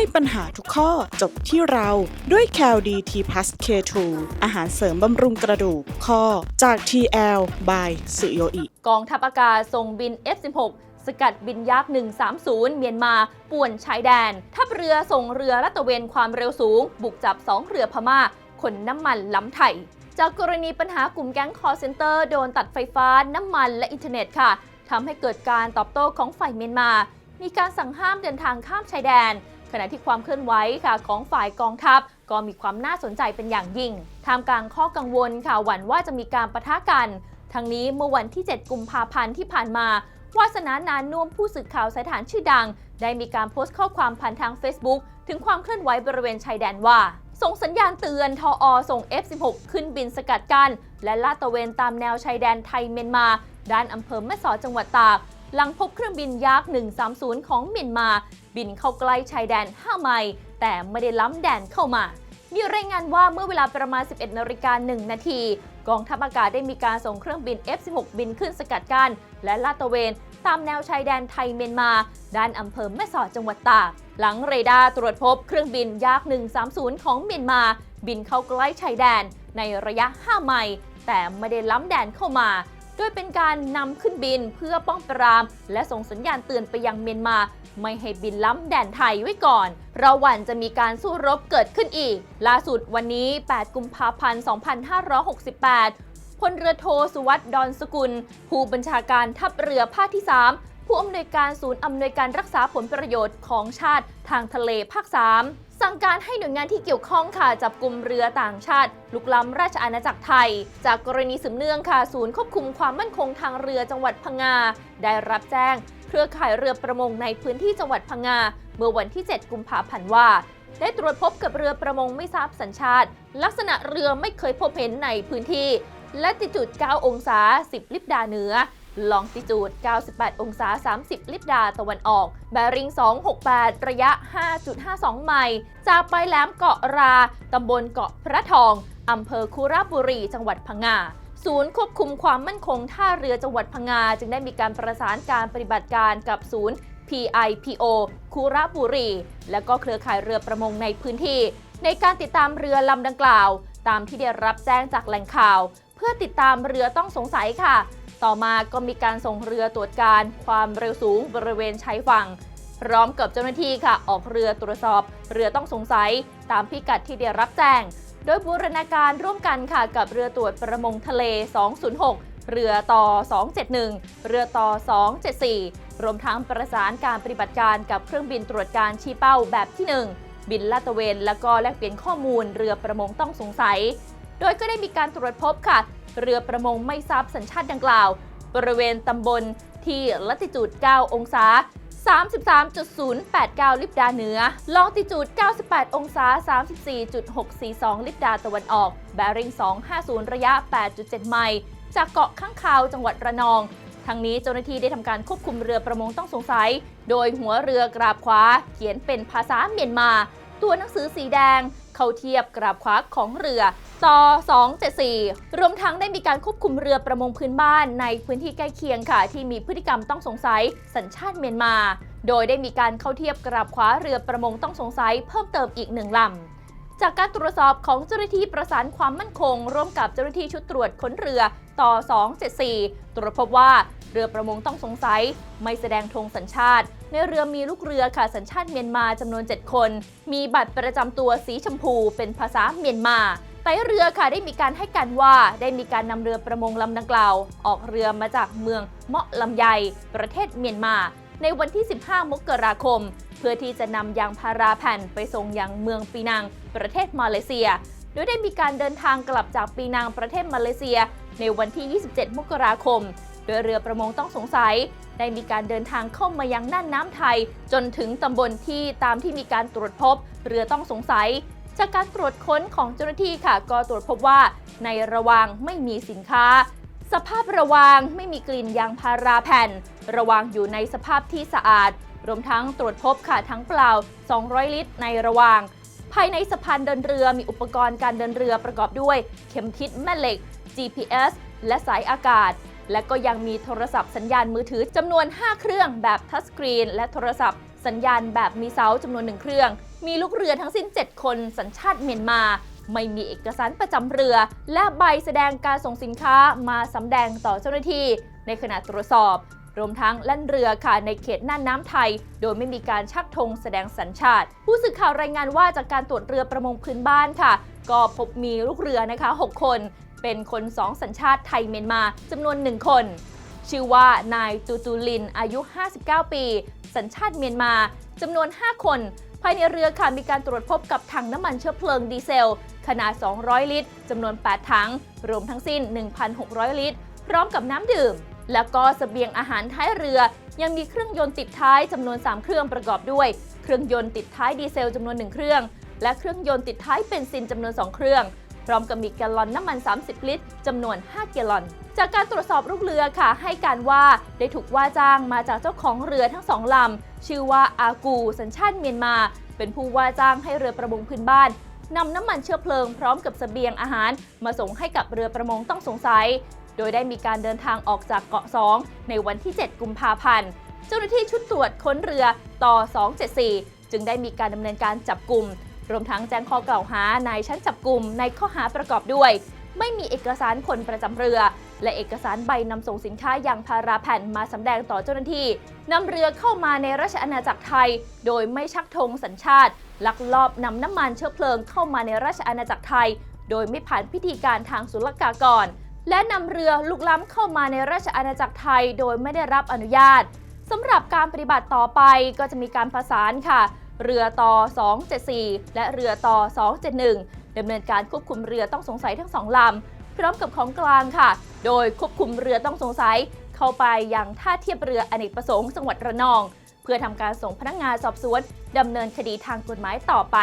ให้ปัญหาทุกข้อจบที่เราด้วย c a l d t plus K2 อาหารเสริมบำรุงกระดูกข้อจาก TL by สุโยอิกองทัพอากาศส่งบิน F-16 สกัดบินยักษ์ 130 เมียนมาป่วนชายแดน ทัพเรือส่งเรือลาดตะเวนความเร็วสูง บุกจับ2เรือพม่า ขนน้ำมันล้ำไทย จากกรณีปัญหากลุ่มแก๊งคอร์เซนเตอร์โดนตัดไฟฟ้าน้ำมันและอินเทอร์เน็ตค่ะทำให้เกิดการตอบโต้ของฝ่ายเมียนมา มีการสั่งห้ามเดินทางข้ามชายแดน ขณะที่ความเคลื่อนไหวค่ะของฝ่ายกองทัพ ก็มีความน่าสนใจเป็นอย่างยิ่งท่ามกลางข้อกังวลค่ะหวั่นว่าจะมีการปะทะกันทั้งนี้เมื่อวันที่ 7 กุมภาพันธ์ที่ผ่านมาวาสนานานนุ่มผู้สื่อข่าวสถานชื่อดัง ได้มีการโพสต์ข้อความผ่านทาง Facebook ถึงความเคลื่อนไหวบริเวณชายแดนว่า ส่งสัญญาณเตือนทออส่ง F16 ขึ้นบินสกัดกั้นและลาดตระเวนตามแนวชายแดนไทยเมียนมา ด้านอำเภอแม่สอดจังหวัดตาก หลังพบเครื่องบินยักษ์ 130 ของเมียนมา บินเข้าใกล้ชายแดน 5 ไมล์แต่ไม่ได้ล้ำแดนเข้ามา มีรายงานว่าเมื่อเวลาประมาณ 11นาฬิกา1นาที กองทัพอากาศได้มีการส่งเครื่องบิน F16 บินขึ้นสกัดกัน้นและลาดตระเวนตามแนวชายแดนไทยเมียนมา ด้านอำเภอแม่สอดจังหวัดตาก หลังเรดาร์ตรวจพบเครื่องบินยักษ์ 130 ของเมียนมา บินเข้าใกล้ชายแดนในระยะ 5 ไมล์แต่ไม่ได้ล้ำแดนเข้ามา โดยเป็นการนำขึ้นบินเพื่อป้องปราม และส่งสัญญาณเตือนไปยังเมียนมา ไม่ให้บินล้ำแดนไทยไว้ก่อนเราหวั่นจะมีการสู้รบเกิดขึ้นอีก ล่าสุดวันนี้ 8 กุมภาพันธ์ 2568พลเรือโทสุวัสด์ดอนสกุล ผู้บัญชาการทัพเรือภาคที่ 3 ผู้อำนวยการศูนย์อำนวยการรักษาผลประโยชน์ของชาติทางทะเลภาค 3 สั่งการให้หน่วยงานที่เกี่ยวข้องค่ะจับกลุ่มเรือต่างชาติลุกล้ำราชอาณาจักรไทย จากกรณีสืบเนื่องค่ะศูนย์ควบคุมความมั่นคงทางเรือจังหวัดพังงา ได้รับแจ้ง เครือข่ายเรือประมงในพื้นที่จังหวัดพังงา เมื่อวันที่ 7 กุมภาพันธ์ว่าได้ตรวจพบกับเรือประมงไม่ทราบสัญชาติ ลักษณะเรือไม่เคยพบเห็นในพื้นที่ และติจูด9 องศา 10 ลิบดาเหนือ ลองติจูด 98 องศา 30 ลิบดาตะวันออก แบริง268 ระยะ 5.52 ไมล์ จากไปแหลมเกาะรา ตำบลเกาะพระทอง อำเภอคุระบุรี จังหวัดพังงา ศูนย์ควบคุมความมั่นคงท่าเรือจังหวัดพังงา จึงได้มีการประสานการปฏิบัติการกับศูนย์ PIPO คุระบุรี และก็เครือข่ายเรือประมงในพื้นที่ ในการติดตามเรือลำดังกล่าว ตามที่ได้รับแจ้งจากแหล่งข่าว เพื่อติดตามเรือต้องสงสัยค่ะ ต่อมาก็มีการส่งเรือตรวจการความเร็วสูงบริเวณชายฝั่ง พร้อมกับเจ้าหน้าที่ค่ะ ออกเรือตรวจสอบ เรือต้องสงสัยตามพิกัดที่ได้รับแจ้ง โดยบูรณาการร่วมกันค่ะกับเรือตรวจประมงทะเล 206 เรือต่อ 271 เรือต่อ 274 รวมทั้งประสานการปฏิบัติการกับเครื่องบินตรวจการชี้เป้าแบบที่ 1 บินลาดตระเวน แล้วก็แลกเปลี่ยนข้อมูลเรือประมงต้องสงสัย โดยก็ได้มีการตรวจพบค่ะ เรือประมงไม่ทราบสัญชาติดังกล่าว บริเวณตำบลที่ลัติจูด 9 องศา 33.089 ลิบดาเหนือ ลองติจูด 98 องศา 34.642 ลิบดาตะวันออก แบริ่ง 250 ระยะ 8.7 ไมล์จากเกาะข้างคาวจังหวัดระนองทั้งนี้เจ้าหน้าที่ได้ทำการควบคุมเรือประมงต้องสงสัย โดยหัวเรือกราบขวา เขียนเป็นภาษาเมียนมา ตัวหนังสือสีแดง เข้าเทียบกราบขวาของเรือต่อ274 รวมทั้งได้มีการควบคุมเรือประมงพื้นบ้านในพื้นที่ใกล้เคียงค่ะ ที่มีพฤติกรรมต้องสงสัยสัญชาติเมียนมา โดยได้มีการเข้าเทียบกราบขวาเรือประมงต้องสงสัยเพิ่มเติมอีกหนึ่งลำจากการตรวจสอบของเจ้าหน้าที่ประสานความมั่นคง ร่วมกับเจ้าหน้าที่ชุดตรวจค้นเรือต่อ 274 ตรวจพบว่า เรือประมงต้องสงสัย ไม่แสดงธงสัญชาติ ในเรือมีลูกเรือค่ะสัญชาติเมียนมาจำนวน 7 คน มีบัตรประจำตัวสีชมพู เป็นภาษาเมียนมาไต้เรือค่ะได้มีการให้การว่าได้มีการนำเรือประมงลำดังกล่าว ออกเรือมาจากเมืองเมาะลำไย ประเทศเมียนมา ในวันที่ 15 มกราคม เพื่อที่จะนำยางพาราแผ่นไปส่งยังเมืองปีนัง ประเทศมาเลเซียโดยได้มีการเดินทางกลับจากปีนังประเทศมาเลเซีย ในวันที่ 27 มกราคม โดยเรือประมงต้องสงสัย ได้มีการเดินทางเข้ามายังน่านน้ำไทย จนถึงตำบลที่ตามที่มีการตรวจพบ เรือต้องสงสัย จากการตรวจค้นของเจ้าหน้าที่ค่ะ ก็ตรวจพบว่า ในระวางไม่มีสินค้า สภาพระวางไม่มีกลิ่นยางพาราแผ่น ระวางอยู่ในสภาพที่สะอาด รวมทั้งตรวจพบค่ะทั้งเปล่า 200 ลิตร ในระวางภายในสะพานเดินเรือมีอุปกรณ์การเดินเรือประกอบด้วย เข็มทิศแม่เหล็ก GPS และสายอากาศ และก็ยังมีโทรศัพท์สัญญาณมือถือจำนวน 5 เครื่องแบบทัชสกรีน และโทรศัพท์สัญญาณแบบมีเสาจำนวนหนึ่งเครื่อง มีลูกเรือทั้งสิ้น 7 คนสัญชาติเมียนมา ไม่มีเอกสารประจำเรือ และใบแสดงการส่งสินค้ามาสำแดงต่อเจ้าหน้าที่ ในขณะตรวจสอบ รวมทั้งแล่นเรือค่ะในเขตน่านน้ำไทย โดยไม่มีการชักธงแสดงสัญชาติ ผู้สื่อข่าวรายงานว่าจากการตรวจเรือประมงพื้นบ้านค่ะ ก็พบมีลูกเรือนะคะ 6 คน เป็นคน2สัญชาติไทยเมียนมาจำนวน1คน ชื่อว่านายตูตูลินอายุ 59 ปี สัญชาติเมียนมาจำนวน 5 คน ภายในเรือค่ะมีการตรวจพบกับถังน้ำมันเชื้อเพลิงดีเซล ขนาด 200 ลิตรจำนวน 8 ถัง รวมทั้งสิ้น 1,600 ลิตร พร้อมกับน้ำดื่ม แล้วก็เสบียงอาหารท้ายเรือ ยังมีเครื่องยนต์ติดท้ายจำนวน 3 เครื่องประกอบด้วย เครื่องยนต์ติดท้ายดีเซลจำนวน 1 เครื่อง และเครื่องยนต์ติดท้ายเบนซินจำนวน 2 เครื่อง พร้อมกับมีแกลลอนน้ำมัน 30 ลิตรจำนวน 5 แกลลอน จากการตรวจสอบลูกเรือค่ะ ให้การว่าได้ถูกว่าจ้างมาจากเจ้าของเรือทั้งสองลำ ชื่อว่าอากู สัญชาติเมียนมา เป็นผู้ว่าจ้างให้เรือประมงพื้นบ้านนำน้ำมันเชื้อเพลิงพร้อมกับเสบียงอาหาร มาส่งให้กับเรือประมงต้องสงสัย โดยได้มีการเดินทางออกจากเกาะ 2 ในวันที่ 7 กุมภาพันธ์ เจ้าหน้าที่ชุดตรวจค้นเรือต่อ 274 จึงได้มีการดำเนินการจับกลุ่ม รวมทั้งแจ้งข้อกล่าวหาในชั้นจับกลุ่มในข้อหาประกอบด้วย ไม่มีเอกสารคนประจำเรือ และเอกสารใบนำส่งสินค้าอย่างพาราแผ่นมาสำแดงต่อเจ้าหน้าที่นำเรือเข้ามาในราชอาณาจักรไทย โดยไม่ชักธงสัญชาติ ลักลอบนำน้ำมันเชื้อเพลิงเข้ามาในราชอาณาจักรไทย โดยไม่ผ่านพิธีการทางศุลกากร และนำเรือลุกล้ำเข้ามาในราชอาณาจักรไทย โดยไม่ได้รับอนุญาตสำหรับการปฏิบัติต่อไปก็จะมีการประสานค่ะ เรือต่อ 274 และเรือต่อ 271ดำเนินการควบคุมเรือต้องสงสัยทั้งสองลำ พร้อมกับของกลางค่ะ โดยควบคุมเรือต้องสงสัย เข้าไปยังท่าเทียบเรืออเนกประสงค์จังหวัดระนอง เพื่อทำการส่งพนักงานสอบสวนดำเนินคดีทางกฎหมายต่อไป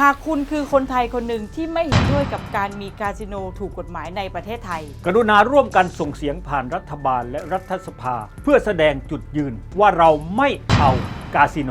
หากคุณคือคนไทยคนหนึ่งที่ไม่เห็นด้วยกับการมีคาสิโนถูกกฎหมายในประเทศไทย กรุณาร่วมกันส่งเสียงผ่านรัฐบาลและรัฐสภา เพื่อแสดงจุดยืนว่าเราไม่เอากาสิโน